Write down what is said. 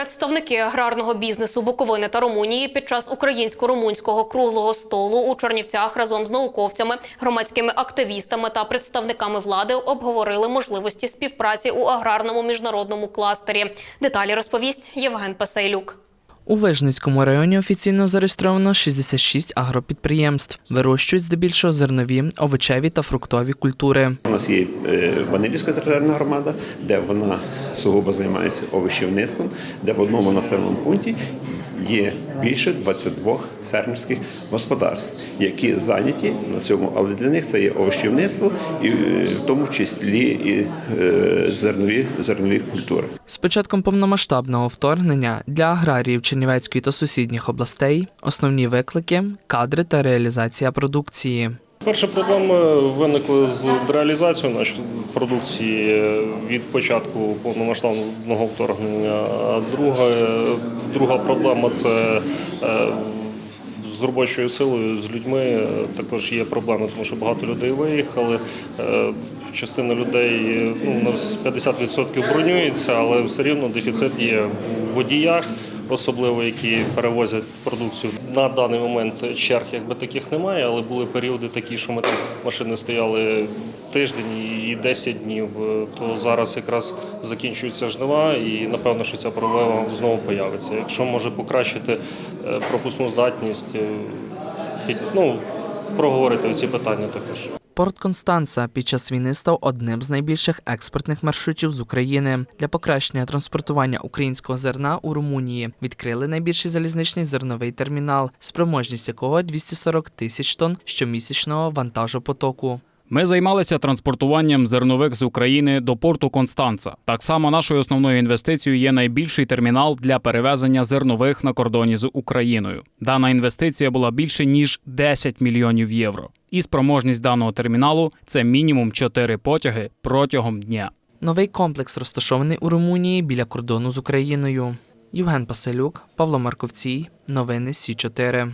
Представники аграрного бізнесу Буковини та Румунії під час українсько-румунського круглого столу у Чернівцях разом з науковцями, громадськими активістами та представниками влади обговорили можливості співпраці у аграрному міжнародному кластері. Деталі розповість Євген Пасейлюк. У Вижницькому районі офіційно зареєстровано 66 агропідприємств. Вирощують здебільшого зернові, овочеві та фруктові культури. У нас є е, Ванилівська територіальна громада, де вона сугубо займається овочівництвом, де в одному населеному пункті є більше 22 фермерських господарств, які зайняті на цьому, але для них це є овочівництво і е, в тому числі і е, зернові, зернові культури. З початком повномасштабного вторгнення для аграріїв Чернівецької та сусідніх областей основні виклики кадри та реалізація продукції. Перші проблеми виникли з реалізацією нашої продукції від початку повномасштабного вторгнення. А друга, друга проблема це е, з робочою силою, з людьми. Також є проблеми, тому що багато людей виїхали. Е, Частина людей ну, у нас 50% бронюється, але все рівно дефіцит є в водіях особливо які перевозять продукцію. На даний момент черг якби таких немає, але були періоди такі, що ми там машини стояли тиждень і 10 днів. То зараз якраз закінчуються жнива, і напевно, що ця проблема знову появиться. Якщо може покращити е, пропускну здатність, е, ну, проговорити ці питання також. Порт Констанца під час війни став одним з найбільших експортних маршрутів з України. Для покращення транспортування українського зерна у Румунії відкрили найбільший залізничний зерновий термінал, спроможність якого 240 тисяч тонн щомісячного вантажопотоку. Ми займалися транспортуванням зернових з України до порту Констанца. Так само нашою основною інвестицією є найбільший термінал для перевезення зернових на кордоні з Україною. Дана інвестиція була більше ніж 10 мільйонів євро. І спроможність даного терміналу це мінімум 4 потяги протягом дня. Новий комплекс розташований у Румунії біля кордону з Україною. Євген Паселюк, Павло Марковцій. Новини Сі 4